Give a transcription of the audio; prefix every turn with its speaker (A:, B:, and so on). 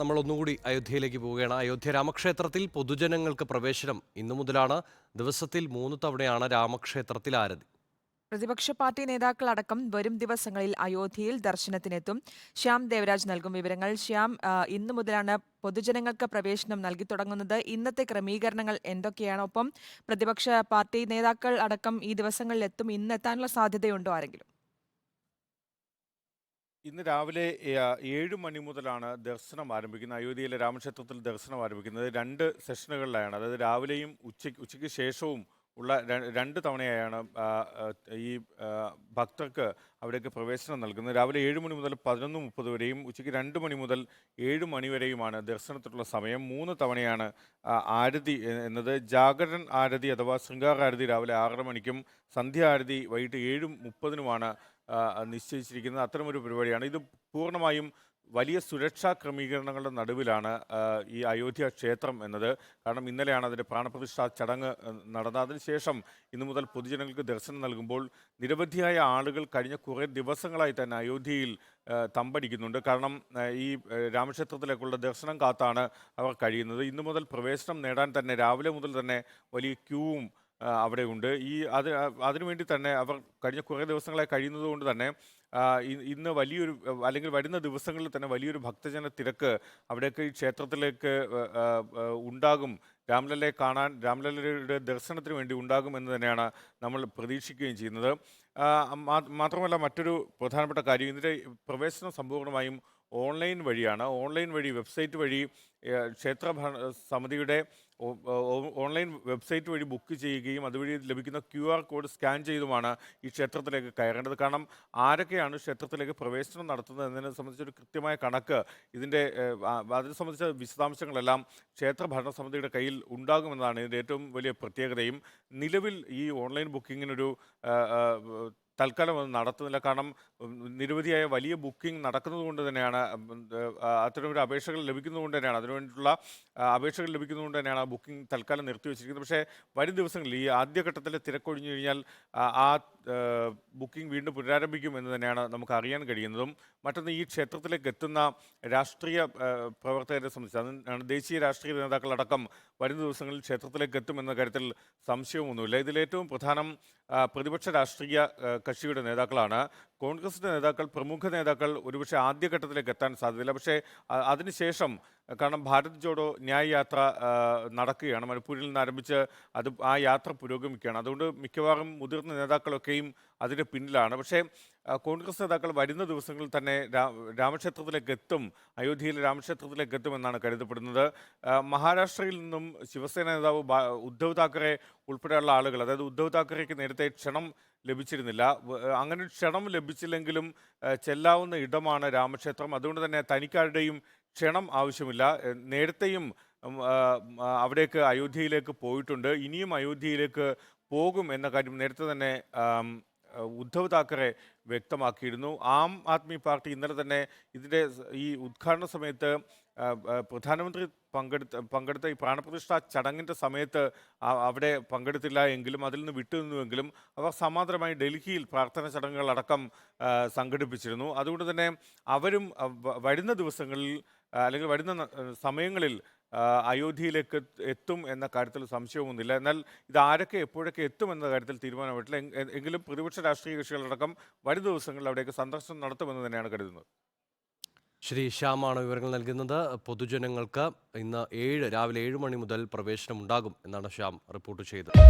A: നമ്മൾ ഒന്നുകൂടി അയോധ്യയിലേക്ക് പോവുകയാണ്. അയോധ്യ രാമക്ഷേത്രത്തിൽ പൊതുജനങ്ങൾക്ക് പ്രവേശനം ഇന്നു മുതലാണ് ദിവസത്തിൽ മൂന്ന് തവണയാണ് രാമക്ഷേത്രത്തിൽ ആരതി.
B: പ്രതിപക്ഷ പാർട്ടി നേതാക്കൾ അടക്കം വരും ദിവസങ്ങളിൽ അയോധ്യയിൽ ദർശനത്തിനെത്തും. ശ്യാം ദേവരാജ് നൽകും വിവരങ്ങൾ. ശ്യാം ഇന്നു മുതലാണ് പൊതുജനങ്ങൾക്ക് പ്രവേശനം നൽകി തുടങ്ങുന്നത്. ഇന്നത്തെ ക്രമീകരണങ്ങൾ എന്തൊക്കെയാണ്? ഒപ്പം പ്രതിപക്ഷ പാർട്ടി നേതാക്കൾ അടക്കം ഈ ദിവസങ്ങളിൽ എത്തും. ഇന്ന് എത്താനുള്ള സാധ്യതയുണ്ടോ ആരെങ്കിലും?
C: ഇന്ന് രാവിലെ ഏഴ് മണി മുതലാണ് ദർശനം ആരംഭിക്കുന്നത്. അയോധ്യയിലെ രാമക്ഷേത്രത്തിൽ ദർശനം ആരംഭിക്കുന്നത്. രണ്ട് സെഷനുകളിലായാണ്. അതായത് രാവിലെയും ഉച്ചയ്ക്ക് ഉച്ചയ്ക്ക് ശേഷവും ഉള്ള രണ്ട് തവണയായാണ് ഈ ഭക്തർക്ക് അവിടേക്ക് പ്രവേശനം നൽകുന്നത്. രാവിലെ ഏഴ് മണി മുതൽ പതിനൊന്ന് മുപ്പത് വരെയും ഉച്ചയ്ക്ക് രണ്ട് മണി മുതൽ ഏഴ് മണി വരെയുമാണ് ദർശനത്തിനുള്ള സമയം. മൂന്ന് തവണയാണ് ആരതി എന്നത്. ജാഗരൻ ആരതി അഥവാ ശൃംഗാര ആരതി രാവിലെ ആറര മണിക്കും സന്ധ്യ ആരതി വൈകിട്ട് ഏഴ് മുപ്പതിനുമാണ് നിശ്ചയിച്ചിരിക്കുന്നത്. അത്തരമൊരു പരിപാടിയാണ്. ഇത് പൂർണമായും വലിയ സുരക്ഷാ ക്രമീകരണങ്ങളുടെ നടുവിലാണ് ഈ അയോധ്യ ക്ഷേത്രം എന്നത്. കാരണം ഇന്നലെയാണ് അതിന്റെ പ്രാണപ്രതിഷ്ഠാ ചടങ്ങ് നടന്നത്. അതിനുശേഷം ഇന്നു മുതൽ പൊതുജനങ്ങൾക്ക് ദർശനം നൽകുമ്പോൾ നിരവധിയായ ആളുകൾ കഴിഞ്ഞ കുറേ ദിവസങ്ങളായി തന്നെ അയോധ്യയിൽ തമ്പടിക്കുന്നുണ്ട്. കാരണം ഈ രാമക്ഷേത്രത്തിലേക്കുള്ള ദർശനം കാത്താണ് അവർ കഴിയുന്നത്. ഇന്നു മുതൽ പ്രവേശനം നേടാൻ തന്നെ രാവിലെ മുതൽ തന്നെ വലിയ ക്യൂവും അവിടെയുണ്ട്. ഈ അത് അതിനുവേണ്ടി തന്നെ അവർ കഴിഞ്ഞ കുറേ ദിവസങ്ങളായി കഴിയുന്നത് കൊണ്ട് തന്നെ ഇന്ന് വലിയൊരു അല്ലെങ്കിൽ വരുന്ന ദിവസങ്ങളിൽ തന്നെ വലിയൊരു ഭക്തജന തിരക്ക് അവിടേക്ക് ഈ ക്ഷേത്രത്തിലേക്ക് ഉണ്ടാകും. രാംലല്ലയെ കാണാൻ രാംലല്ലയുടെ ദർശനത്തിന് വേണ്ടി ഉണ്ടാകും എന്ന് തന്നെയാണ് നമ്മൾ പ്രതീക്ഷിക്കുകയും ചെയ്യുന്നത്. മാത്രമല്ല മറ്റൊരു പ്രധാനപ്പെട്ട കാര്യം ഇതിന്റെ പ്രവേശനം സമ്പൂർണമായും ഓൺലൈൻ വഴിയാണ്. ഓൺലൈൻ വഴി വെബ്സൈറ്റ് വഴി ക്ഷേത്ര സമിതിയുടെ ഓൺലൈൻ വെബ്സൈറ്റ് വഴി ബുക്ക് ചെയ്യുകയും അതുവഴി ലഭിക്കുന്ന ക്യു ആർ കോഡ് സ്കാൻ ചെയ്തുമാണ് ഈ ക്ഷേത്രത്തിലേക്ക് കയറേണ്ടത്. കാരണം ആരൊക്കെയാണ് ക്ഷേത്രത്തിലേക്ക് പ്രവേശനം നടത്തുന്നത് എന്നതിനെ സംബന്ധിച്ചൊരു കൃത്യമായ കണക്ക് ഇതിന്റെ അതിനെ സംബന്ധിച്ച വിശദാംശങ്ങളെല്ലാം ക്ഷേത്ര ഭരണസമിതിയുടെ കയ്യിൽ ഉണ്ടാകുമെന്നതാണ് ഇതിന്റെ ഏറ്റവും വലിയ പ്രത്യേകതയും. നിലവിൽ ഈ ഓൺലൈൻ ബുക്കിങ്ങിനൊരു തൽക്കാലം അത് നടത്തുന്നില്ല. കാരണം നിരവധിയായ വലിയ ബുക്കിംഗ് നടക്കുന്നത് കൊണ്ട് തന്നെയാണ് അത്തരമൊരു അപേക്ഷകൾ ലഭിക്കുന്നതുകൊണ്ട് തന്നെയാണ് അതിനുവേണ്ടിയിട്ടുള്ള അപേക്ഷകൾ ലഭിക്കുന്നതുകൊണ്ട് തന്നെയാണ് ആ ബുക്കിംഗ് തൽക്കാലം നിർത്തിവെച്ചിരിക്കുന്നത്. പക്ഷേ വരും ദിവസങ്ങളിൽ ഈ ആദ്യഘട്ടത്തിലെ തിരക്കൊഴിഞ്ഞു കഴിഞ്ഞാൽ ആ ബുക്കിംഗ് വീണ്ടും പുനരാരംഭിക്കും എന്ന് തന്നെയാണ് നമുക്ക് അറിയാൻ കഴിയുന്നതും. മറ്റൊന്ന് ഈ ക്ഷേത്രത്തിലേക്ക് എത്തുന്ന രാഷ്ട്രീയ പ്രവർത്തകരെ സംബന്ധിച്ച് അതിനാണ് ദേശീയ രാഷ്ട്രീയ നേതാക്കളടക്കം വരും ദിവസങ്ങളിൽ ക്ഷേത്രത്തിലേക്ക് എത്തുമെന്ന കാര്യത്തിൽ സംശയമൊന്നുമില്ല. ഇതിലേറ്റവും പ്രധാനം പ്രതിപക്ഷ രാഷ്ട്രീയ കക്ഷിയുടെ നേതാക്കളാണ്. കോൺഗ്രസിന്റെ നേതാക്കൾ പ്രമുഖ നേതാക്കൾ ഒരുപക്ഷെ ആദ്യഘട്ടത്തിലേക്ക് എത്താൻ സാധ്യതയില്ല. പക്ഷേ അതിനുശേഷം കാരണം ഭാരത് ജോഡോ ന്യായ യാത്ര നടക്കുകയാണ്. മണിപ്പൂരിൽ നിന്ന് ആരംഭിച്ച് അത് ആ യാത്ര പുരോഗമിക്കുകയാണ്. അതുകൊണ്ട് മിക്കവാറും മുതിർന്ന നേതാക്കളൊക്കെയും അതിന്റെ പിന്നിലാണ്. പക്ഷേ കോൺഗ്രസ് നേതാക്കൾ വരുന്ന ദിവസങ്ങളിൽ തന്നെ രാമക്ഷേത്രത്തിലേക്ക് എത്തും അയോധ്യയിലെ രാമക്ഷേത്രത്തിലേക്ക് എത്തുമെന്നാണ് കരുതപ്പെടുന്നത് മഹാരാഷ്ട്രയിൽ നിന്നും ശിവസേന നേതാവ് ഉദ്ധവ് താക്കറെ ഉൾപ്പെടെയുള്ള ആളുകൾ അതായത് ഉദ്ധവ് താക്കറേക്ക് നേരത്തെ ക്ഷണം ലഭിച്ചിരുന്നില്ല. അങ്ങനെ ക്ഷണം ലഭിച്ചില്ലെങ്കിലും ചെല്ലാവുന്ന ഇടമാണ് രാമക്ഷേത്രം. അതുകൊണ്ട് തന്നെ തനിക്കാരുടെയും ക്ഷണം ആവശ്യമില്ല. നേരത്തെയും അവിടേക്ക് അയോധ്യയിലേക്ക് പോയിട്ടുണ്ട്. ഇനിയും അയോധ്യയിലേക്ക് പോകും എന്ന കാര്യം നേരത്തെ തന്നെ ഉദ്ധവ് താക്കറെ വ്യക്തമാക്കിയിരുന്നു. ആം ആദ്മി പാർട്ടി ഇന്നലെ തന്നെ ഇതിന്റെ ഈ ഉദ്ഘാടന സമയത്ത് പ്രധാനമന്ത്രി പങ്കെടുത്ത പങ്കെടുത്ത ഈ പ്രാണപ്രതിഷ്ഠാ ചടങ്ങിന്റെ സമയത്ത് അവിടെ പങ്കെടുത്തില്ല എങ്കിലും അതിൽ നിന്ന് വിട്ടുനിന്നുവെങ്കിലും അവർ സമാന്തരമായി ഡൽഹിയിൽ പ്രാർത്ഥന ചടങ്ങുകളടക്കം സംഘടിപ്പിച്ചിരുന്നു. അതുകൊണ്ട് തന്നെ അവരും വരുന്ന ദിവസങ്ങളിൽ അല്ലെങ്കിൽ വരുന്ന സമയങ്ങളിൽ അയോധ്യയിലേക്ക് എത്തും എന്ന കാര്യത്തിൽ സംശയമൊന്നുമില്ല. എന്നാൽ ഇത് ആരൊക്കെ എപ്പോഴൊക്കെ എത്തും എന്ന കാര്യത്തിൽ തീരുമാനമായിട്ടില്ല. എങ്കിലും പ്രതിപക്ഷ രാഷ്ട്രീയ കക്ഷികളടക്കം വരും ദിവസങ്ങളിൽ അവിടേക്ക് സന്ദർശനം നടത്തുമെന്ന് തന്നെയാണ് കരുതുന്നത്.
A: ശ്രീ ശ്യാമാണ് വിവരങ്ങൾ നൽകുന്നത്. പൊതുജനങ്ങൾക്ക് ഇന്ന് ഏഴ് രാവിലെ ഏഴ് മണി മുതൽ പ്രവേശനം ഉണ്ടാകും എന്നാണ് ശ്യാം റിപ്പോർട്ട് ചെയ്തത്.